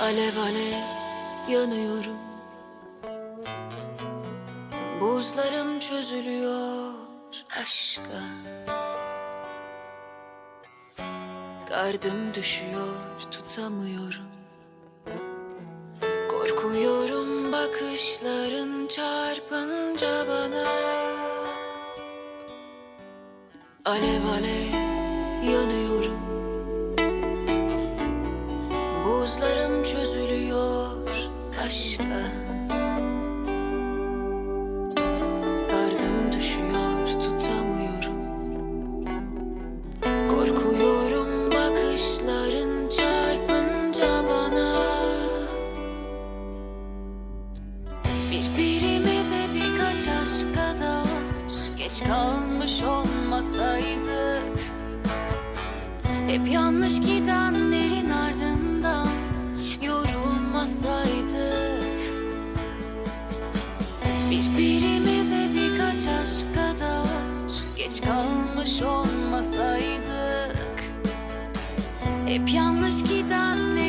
Alev alev yanıyorum. Buzlarım çözülüyor aşka. Gardım düşüyor tutamıyorum. Korkuyorum bakışların çarpınca bana. Alev alev yanıyorum. Buzlarım çözülüyor aşka. Gardım düşüyor tutamıyorum. Korkuyorum bakışların çarpınca bana. Birbirimize birkaç aşk kadar Geç kalmış olmasaydık geç kalmış olmasaydık. Hep yanlış gidenlerin